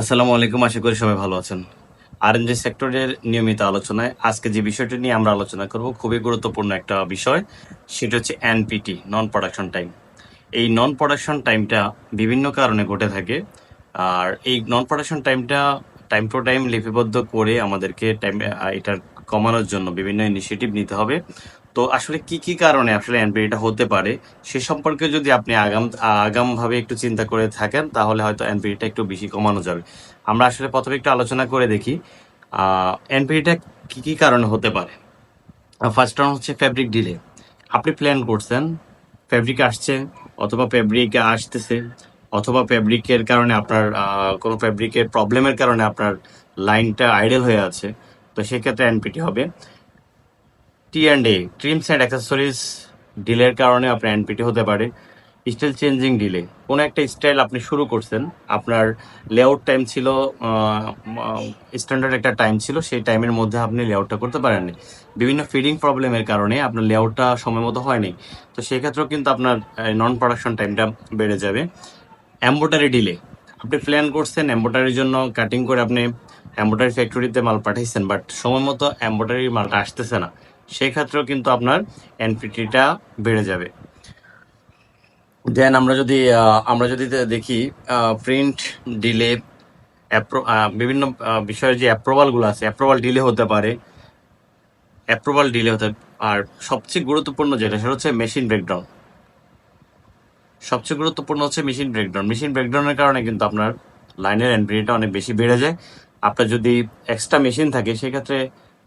আসসালামু আলাইকুম, আশা করি সবাই ভালো আছেন। আর আরএনজি সেক্টরের নিয়মিত আলোচনায় আজকে যে বিষয়টি নিয়ে আমরা আলোচনা করব, খুবই গুরুত্বপূর্ণ একটা বিষয়, সেটা হচ্ছে এনপিটি নন প্রোডাকশন টাইম এই নন প্রোডাকশন টাইমটা বিভিন্ন কারণে ঘটে থাকে, আর এই নন প্রোডাকশন টাইমটা টাইম টু টাইম লিপিবদ্ধ করে আমাদেরকে টাইম এটা কমানোর জন্য বিভিন্ন ইনিশিয়েটিভ নিতে হবে। তো আসলে কি কি কারণে আসলে এনপিটিটা হতে পারে? সে সম্পর্কে যদি আপনি আগাম, আগামভাবে একটু চিন্তা করে থাকেন, তাহলে হয়তো এনপিটিটা একটু বেশি কমানো যাবে। আমরা আসলে প্রথমে একটু আলোচনা করে দেখি এনপিটিটা কি কি কারণে হতে পারে? ফার্স্ট রাউন্ড হচ্ছে ফ্যাব্রিক ডিলে আপনি প্ল্যান করছেন ফ্যাব্রিক আসছে, অথবা ফ্যাব্রিক আসতেছে, অথবা ফ্যাব্রিকের কারণে আপনার কোনো ফ্যাব্রিকের প্রবলেমের কারণে আপনার লাইনটা আইডেল হয়ে আছে, তো সেক্ষেত্রে এনপিটি হবে। T and A trims and accessories ডিলের কারণে আপনার এনপিটি হতে পারে স্টাইল চেঞ্জিং ডিলে কোনো একটা স্টাইল আপনি শুরু করছেন, আপনার লেআউট টাইম ছিল স্ট্যান্ডার্ড একটা টাইম ছিল, সেই টাইমের মধ্যে আপনি লেআউটটা করতে পারেননি। বিভিন্ন ফিডিং প্রবলেমের কারণে আপনার লেআউটটা সময় মতো হয়নি। তো সেক্ষেত্রেও কিন্তু আপনার নন প্রোডাকশন টাইমটা বেড়ে যাবে। এম্বোটারি ডিলে আপনি প্ল্যান করছেন এম্বোটারির জন্য কাটিং করে আপনি এম্বোটারি ফ্যাক্টরিতে মাল পাঠাইছেন বাট সময় মতো এম্বোটারি মালটা আসতেছে না। সেই ক্ষেত্রেও কিন্তু আপনার এনপিটিটা বেড়ে যাবে। দেন আমরা যদি আমরা যদি দেখি প্রিন্ট ডিলে বিভিন্ন বিষয়ের যে অ্যাপ্রুভালগুলো আছে অ্যাপ্রুভাল ডিলে হতে পারে অ্যাপ্রুভাল ডিলে হতে আর সবচেয়ে গুরুত্বপূর্ণ যেটা, সেটা হচ্ছে মেশিন ব্রেকডাউন সবচেয়ে গুরুত্বপূর্ণ হচ্ছে মেশিন ব্রেকডাউন মেশিন ব্রেকডাউনের কারণে কিন্তু আপনার লাইনের এনপিটিটা অনেক বেশি বেড়ে যায়। আপনার যদি এক্সট্রা মেশিন থাকে, সেক্ষেত্রে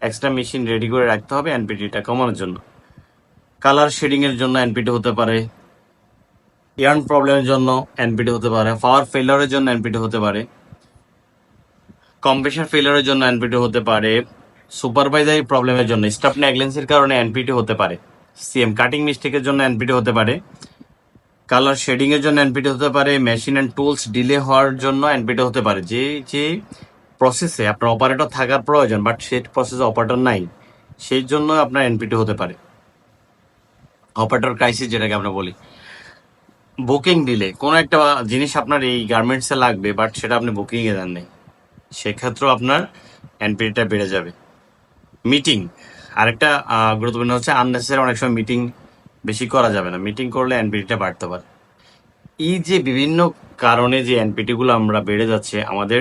এক্সট্রা মেশিন রেডি করে রাখতে হবে এনপিটিটা কমানোর জন্য। কালার শেডিং এর জন্য এনপিটি হতে পারে। ইয়ার্ন প্রবলেমের জন্য এনপিটি হতে পারে। পাওয়ার ফেলারের জন্য এনপিটি হতে পারে। কম্প্রেসার ফেলারের জন্য এনপিটি হতে পারে। সুপারভাইজারি প্রবলেমের জন্য স্টাফ নেগলেন্সির কারণে এনপিটি হতে পারে। সিএম কাটিং মিস্টেকের জন্য এনপিটি হতে পারে। কালার শেডিং এর জন্য এনপিটি হতে পারে। মেশিন এন্ড টুলস ডিলে হওয়ার জন্য এনপিটি হতে পারে। যে যে প্রসেসে আপনার অপারেটর থাকার প্রয়োজন বাট সেই প্রসেসে অপারেটর নাই, সেই জন্য আপনার এনপিটি হতে পারে। অপারেটর ক্রাইসিস যেটাকে আমরা বলি। বুকিং দিলে কোনো একটা জিনিস আপনার এই গার্মেন্টসে লাগবে বাট সেটা আপনি বুকিংয়ে দেন নাই। সেক্ষেত্রেও আপনার এনপিটিটা বেড়ে যাবে। মিটিং আরেকটা গুরুত্বপূর্ণ হচ্ছে আননেসেসারি অনেক সময় মিটিং বেশি করা যাবে না। মিটিং করলে এনপিটিটা বাড়তে পারে। এই যে বিভিন্ন কারণে যে এনপিটিগুলো আমরা বেড়ে যাচ্ছে, আমাদের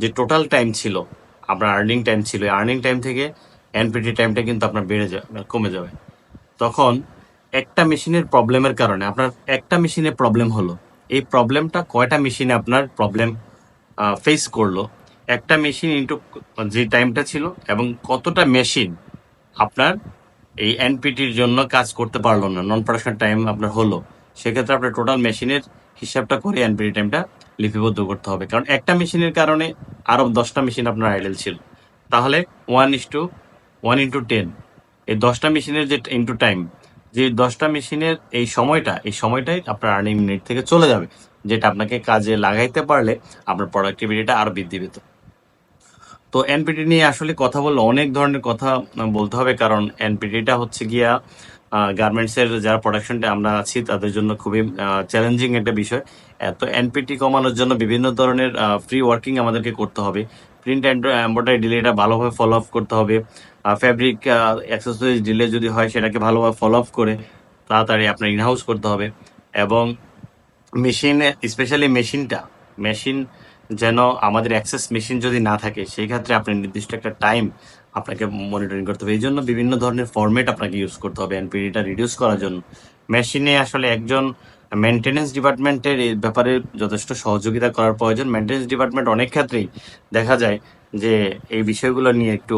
যে টোটাল টাইম ছিল, আপনার আর্নিং টাইম ছিল আর্নিং টাইম থেকে এনপিটি টাইমটা কিন্তু আপনার বেড়ে যাবে, কমে যাবে। তখন একটা মেশিনের প্রবলেমের কারণে, আপনার একটা মেশিনে প্রবলেম হলো, এই প্রবলেমটা কয়টা মেশিনে আপনার প্রবলেম ফেস করল? একটা মেশিন ইন্টু যে টাইমটা ছিল এবং কতটা মেশিন আপনার এই এনপিটির জন্য কাজ করতে পারল না নন প্রোডাকশন টাইম আপনার হলো, সেক্ষেত্রে আপনার টোটাল মেশিনের হিসাবটা করে এনপিটি টাইমটা লিপিবদ্ধ করতে হবে। কারণ একটা মেশিনের কারণে আরও দশটা মেশিন আপনার আইডেল ছিল। তাহলে one is two one into ten এই দশটা মেশিনের যে ইন্টু টাইম যে দশটা মেশিনের এই সময়টা, এই সময়টাই আপনার আর্নিং মিনিট থেকে চলে যাবে। যেটা আপনাকে কাজে লাগাইতে পারলে আপনার প্রোডাক্টিভিটিটা আরও বৃদ্ধি পেত। তো এনপিটি নিয়ে আসলে কথা বললে অনেক ধরনের কথা বলতে হবে। কারণ এনপিটিটা হচ্ছে গিয়া গার্মেন্টস এর যারা প্রোডাকশনটা আমরা আছি তাদের জন্য খুবই চ্যালেঞ্জিং একটা বিষয়। আহ, তো এনপিটি কমানোর জন্য বিভিন্ন ধরনের ফ্রি ওয়ার্কিং আমাদেরকে করতে হবে। প্রিন্ট অ্যান্ড এম্ব্রয়ডারি ডিলেটা ভালোভাবে ফলো আপ করতে হবে। ফ্যাব্রিক অ্যাক্সেসরিজ ডিলে যদি হয় সেটাকে ভালোভাবে ফলো আপ করে তাড়াতাড়ি আপনার ইনহাউস করতে হবে। এবং মেশিনে স্পেশালি মেশিনটা মেশিন যেন আমাদের অ্যাক্সেস মেশিন যদি না থাকে সেই ক্ষেত্রে আপনি নির্দিষ্ট একটা টাইম আপনাকে মনিটরিং করতে হবে। এই জন্য বিভিন্ন ধরনের ফরম্যাট আপনাকে ইউজ করতে হবে এনপিডিটা রিডিউস করার জন্য। মেশিনে আসলে একজন মেনটেনেন্স ডিপার্টমেন্টের এই ব্যাপারে যথেষ্ট সহযোগিতা করার প্রয়োজন। মেনটেনেন্স ডিপার্টমেন্ট অনেক ক্ষেত্রেই দেখা যায় যে এই বিষয়গুলো নিয়ে একটু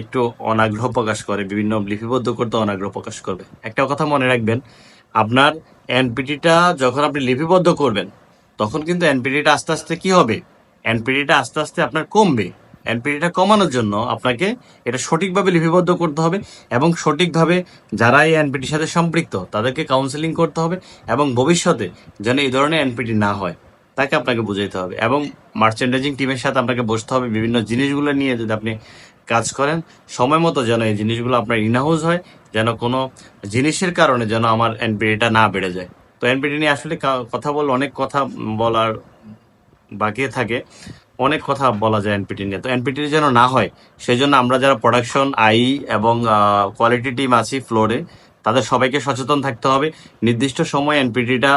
একটু অনাগ্রহ প্রকাশ করে, বিভিন্ন লিপিবদ্ধ করতে অনাগ্রহ প্রকাশ করবে। একটা কথা মনে রাখবেন, আপনার এনপিটিটা যখন আপনি লিপিবদ্ধ করবেন, তখন কিন্তু এনপিটিটা আস্তে আস্তে কি হবে? এনপিটিটা আস্তে আস্তে আপনার কমবে। এনপিটিটা কমানোর জন্য আপনাকে এটা সঠিকভাবে লিপিবদ্ধ করতে হবে এবং সঠিকভাবে যারা এই এনপিটির সাথে সম্পৃক্ত, তাদেরকে কাউন্সেলিং করতে হবে এবং ভবিষ্যতে যেন এই ধরনের এনপিটি না হয়, তাকে আপনাকে বুঝাইতে হবে এবং মার্চেন্ডাইজিং টিমের সাথে আপনাকে বসতে হবে, বিভিন্ন জিনিসগুলো নিয়ে যদি আপনি কাজ করেন, সময় মতো যেন এই জিনিসগুলো আপনার ইনহাউস হয়, যেন কোনো জিনিসের কারণে যেন আমার এনপিটিটা না বেড়ে যায়। তো এনপিটি নিয়ে আসলে কথা বলে, অনেক কথা বলার বাকি থাকে। অনেক কথা বলা যায় এনপিটি নিয়ে। তো এনপিটি যেন না হয় সেই জন্য আমরা যারা প্রোডাকশন আই এবং কোয়ালিটি টিম আছি ফ্লোরে তাদের সবাইকে সচেতন থাকতে হবে। নির্দিষ্ট সময় এনপিটিটা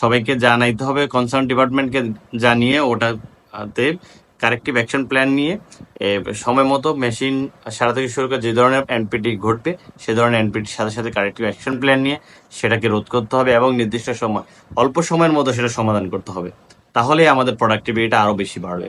সবাইকে জানাইতে হবে কনসার্ন ডিপার্টমেন্টকে জানিয়ে ওটাতে কারেক্টিভ অ্যাকশন প্ল্যান নিয়ে সময় মতো মেশিন সারা থেকে শুরু করে যে ধরনের এনপিটি ঘটবে, সে ধরনের এনপিটির সাথে সাথে কারেক্টিভ অ্যাকশন প্ল্যান নিয়ে সেটাকে রোধ করতে হবে এবং নির্দিষ্ট সময়, অল্প সময়ের মধ্যে সেটা সমাধান করতে হবে। তাহলেই আমাদের প্রোডাক্টিভিটিটা আরও বেশি বাড়বে।